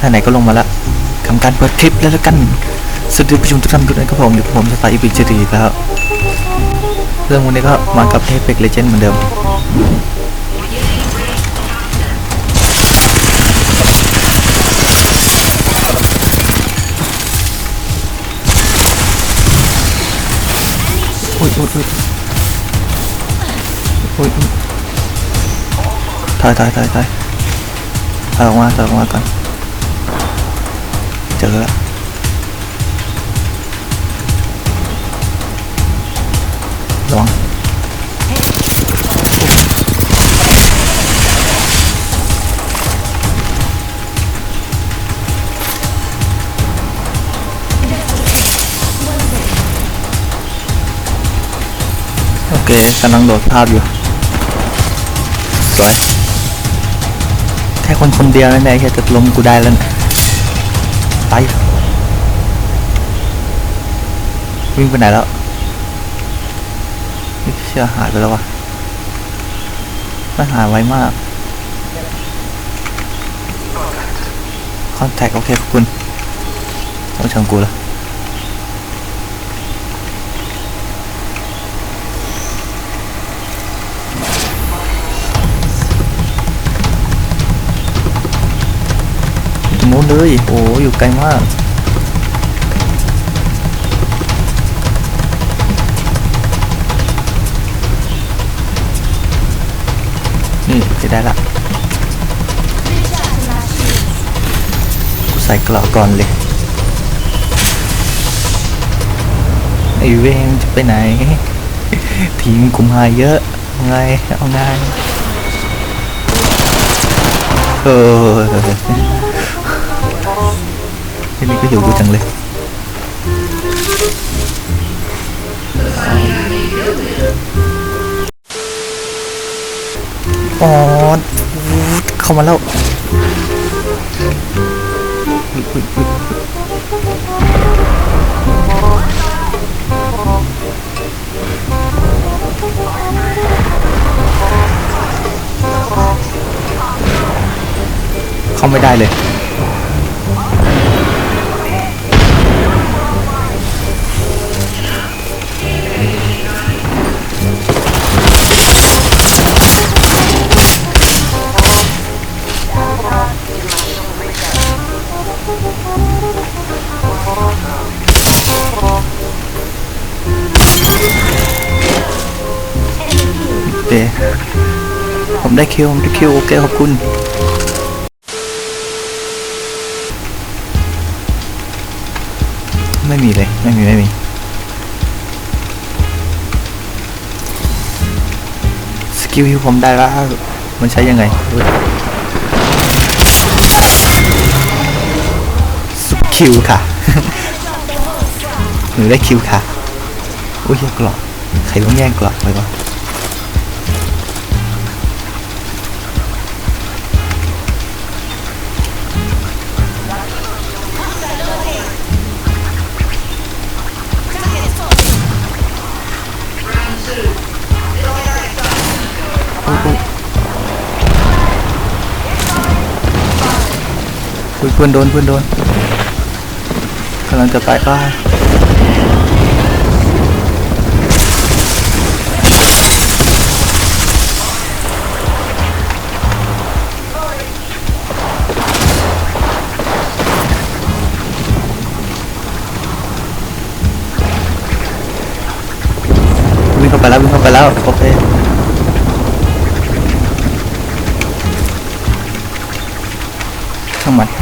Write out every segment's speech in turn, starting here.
ท่านไหนก็ลงมาละทำการเปิดคลิปแล้วละกันสวัสดีผู้ชมทุกท่านด้วยนะครับผมอยู่กับผมสไตล์อีพิจิรีอีแล้วเรื่องวันนี้ก็มากับเทปเปกเลเจนด์เหมือนเดิมอุ้ยอุ้ยอุ้ยอุ้ยอุ๊ยถอยถอยถอยถอยถอยออกมาถอยออกมาก่อน เจอแล้วระวังโอเคกำลังโหลดภาพอยู่ สวย แค่คนคนเดียวนั่นเองแค่จะล้มกูได้แล้วนะ ไป วิ่งไปไหนแล้วไม่เชื่อหายไปแล้ววะมันหายไวมากคอนแทคโอเคขอบคุณต้องเชิงกูแล้ว เลย โอ้อยู่ไกลมากนี่จะได้ละกูใส่เกราะก่อนเลยไอเวงจะไปไหน ทีมคุมหายเยอะเอาไงเอาไงเออ ที่นี่ก็อยู่กูจังเลยอ๋อเข้ามาแล้วเข้าไม่ได้เลย เคผมได้คิวผมได้คิวโอเคขอบคุณไม่มีเลยไม่มีไม่มีสกิลฮิวผมได้แล้วมันใช้ยังไงสุดคิวค่ะหนูได้คิวค่ะอุ้ยกรอบใครต้องแย่งกรอบไปวะ อุ้ยเพื่อนโดนเพื่อนโดนกำลังจะไปอ้ายวิ่งเข้าไปแล้ววิ่งเข้าไปแล้วโอเคช่างมัน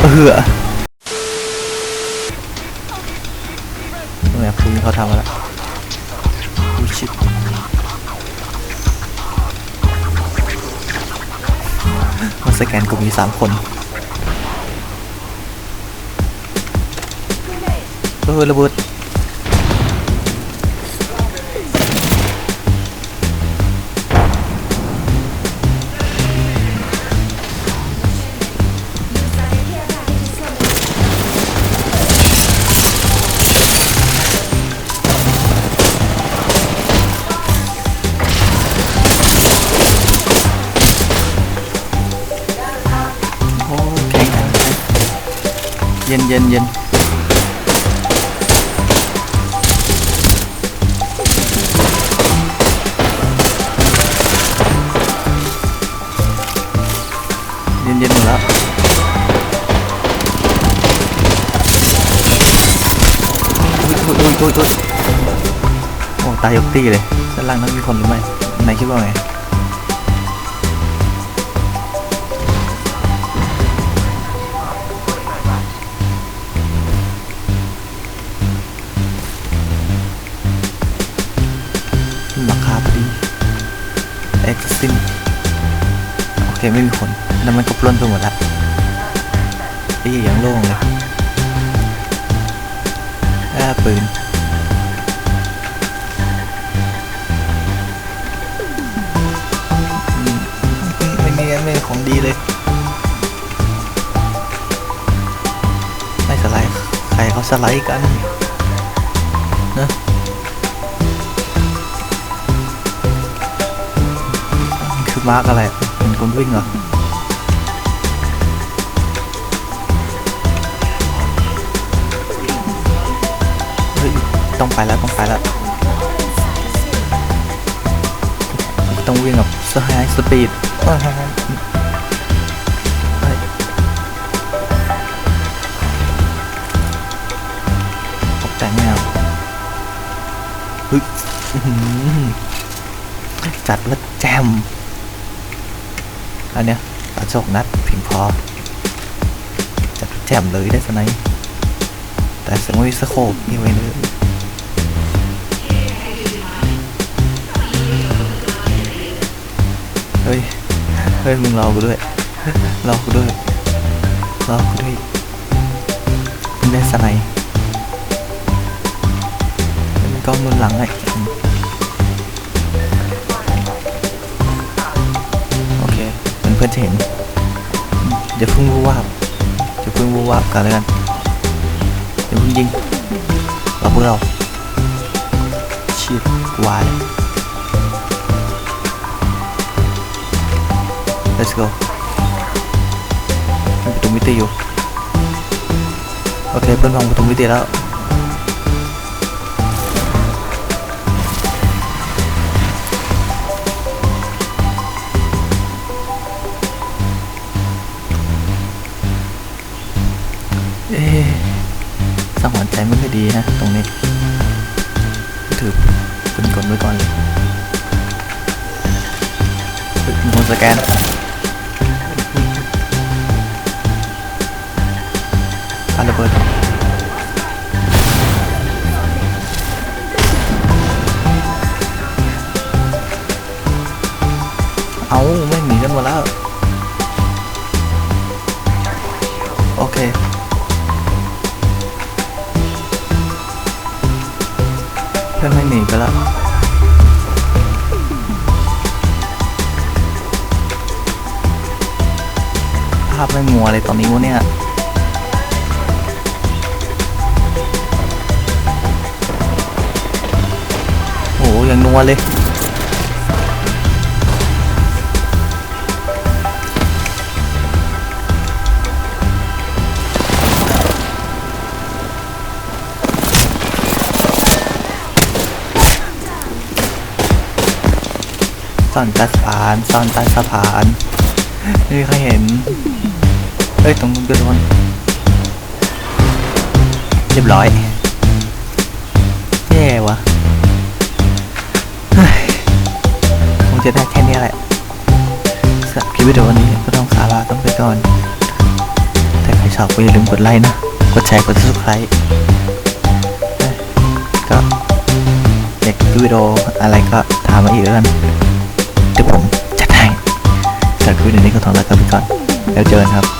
เออเหือเนี่ยคุณเขาทำมาแล้วูชิบมาสแกนกลุ่มีสามคนฮ้ยระเบิด เย็นเย็นเย็นเย็นเย็นหมดแล้วอุ้ยอุ้ยอุ้ยอุ้ยโอ้ตายยกตีเลยด้านล่างนั้นมีคนหรือไม่นายคิดว่าไง โอเคไม่มีคนแล้วมันก็ปล้นไปหมดละไอ้ยังโล่งเลยอ้าปืนไม่มีไม่มีของดีเลย ไม่สไลด์ใครเขาสไลด์กันนะคือมาร์กอะไร คนวิ่งเหรอเฮ้ยต้องไปแล้วต้องไปแล้วต้องวิ่งกับสไฮสปีดตกแต่งแนวเฮ้ยอื้อหือจัดว่าแจม อันเนี้ยกระจกนัดเพียงพอจัดว่าแจมเลยได้สไนป์แต่สมมติสโคปนี่ไว้เลยเฮ้ย เฮ้ย มึงรอกูด้วย รอกูด้วย รอกูด้วยมึงได้สไนป์เดี๋ยวมันกล้องนุนหลังไอ้อืมโอ จะพึ่งวูวับจะพึ่งวูวับกันแล้วกันเดี๋ยวพึ่งยิงเราพวกเราชีพวาย let's go ประตูมิติอยู่โอเคเพื่อนฟังประตูมิติแล้ว ดีนะตรงนี้ ถือเป็นกลไว้ก่อนเลยเฮ้ยมีคนสแกนปาระเบิดเอาไม่หนีกันหมดแล้ว โอเค พื่อนไม่หนีก็แล้วภาพไม่มัวเลยตอนนี้วะเนี่ย โอ้ยังนัวเลย ซ่อนใต้สะพานซ่อนใต้สะพานไม่มีใครเห็นเฮ้ยตรงนู้นก็โดนเรียบร้อยแย่วะเฮ้ยคงจะได้แค่นี้แหละสำหรับคลิปวิดีโอนี้ก็ต้องสาระต้องไปก่อน ถ้าใครชอบก็อย่าลืมกดไลค์นะ กดแชร์กด subscribe เอ้ยก็อยากดูวิดีโออะไรก็ถามมาอีกแล้วกัน จัดให้สำหรับคลิปนี้ก็ต้องลากันไปก่อนแล้วเจอกันครับ